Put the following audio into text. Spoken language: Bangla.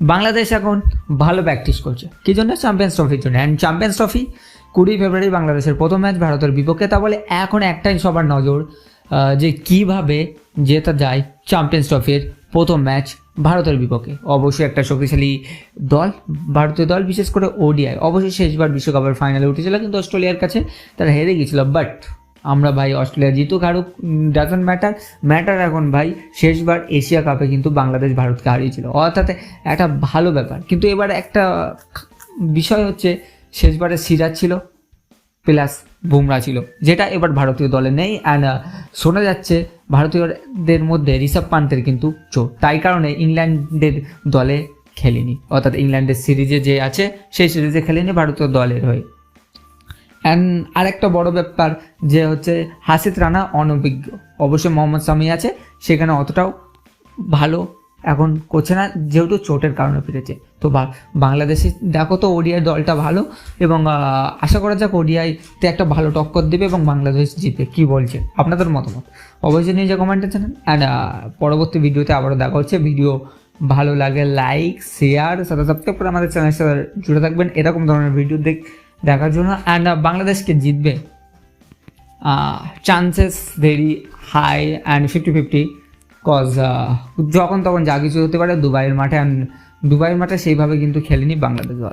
বাংলাদেশ এখন ভালো প্র্যাকটিস করছে। কী জন্য? চ্যাম্পিয়ন্স ট্রফির জন্য। অ্যান্ড চ্যাম্পিয়ন্স ট্রফি কুড়ি ফেব্রুয়ারি বাংলাদেশের প্রথম ম্যাচ ভারতের বিপক্ষে। তা বলে এখন একটাই সবার নজর যে কীভাবে জেতা যায় চ্যাম্পিয়ন্স ট্রফির প্রথম ম্যাচ ভারতের বিপক্ষে। অবশ্যই একটা শক্তিশালী দল, ভারতীয় দল, বিশেষ করে ওডিআই অবশ্যই শেষবার বিশ্বকাপের ফাইনালে উঠেছিল, কিন্তু অস্ট্রেলিয়ার কাছে তারা হেরে গিয়েছিল। বাট আমরা ভাই অস্ট্রেলিয়া জিতুক হারুক ডাজন্ট ম্যাটার ম্যাটার এখন ভাই, শেষবার এশিয়া কাপে কিন্তু বাংলাদেশ ভারতকে হারিয়েছিল। অর্থাৎ একটা ভালো ব্যাপার। কিন্তু এবার একটা বিষয় হচ্ছে, শেষবারে সিরাজ ছিল, প্লাস বুমরা ছিল, যেটা এবার ভারতীয় দলে নেই। অ্যান্ড শোনা যাচ্ছে, ভারতীয়দের মধ্যে ঋষভ পান্তের কিন্তু চোট। তাই কারণে ইংল্যান্ডের দলে খেলেনি। অর্থাৎ ইংল্যান্ডের সিরিজে যে আছে, সেই সিরিজে খেলেনি ভারতীয় দলের হয়ে। অ্যান্ড আরেকটা বড় ব্যাপার যে হচ্ছে হাসিত রানা অনভিজ্ঞ। অবশ্যই মোহাম্মদ সামি আছে, সেখানে অতটাও ভালো এখন করছে না, যেহেতু চোটের কারণে ফিরেছে। তো বাংলাদেশে দেখো তো ওডিআই দলটা ভালো এবং আশা করা যাক ওডিআইতে একটা ভালো টক্কর দেবে এবং বাংলাদেশ জিতবে কি বলছে? আপনাদের মতামত? অবশ্যই নিজে কমেন্টে জানান। অ্যান্ড পরবর্তী ভিডিওতে আবারও দেখা হচ্ছে। ভিডিও ভালো লাগে লাইক শেয়ার সাথে সাবস্ক্রাইব করে আমাদের চ্যানেলের সাথে জুড়ে থাকবেন। এরকম ধরনের ভিডিও দেখ দেখার জন্য অ্যান্ড বাংলাদেশকে জিতবে chances very high and fifty fifty cause যখন তখন যা কিছু হতে পারে দুবাইয়ের মাঠে অ্যান্ড দুবাইয়ের মাঠে সেইভাবে কিন্তু খেলেনি বাংলাদেশ দল।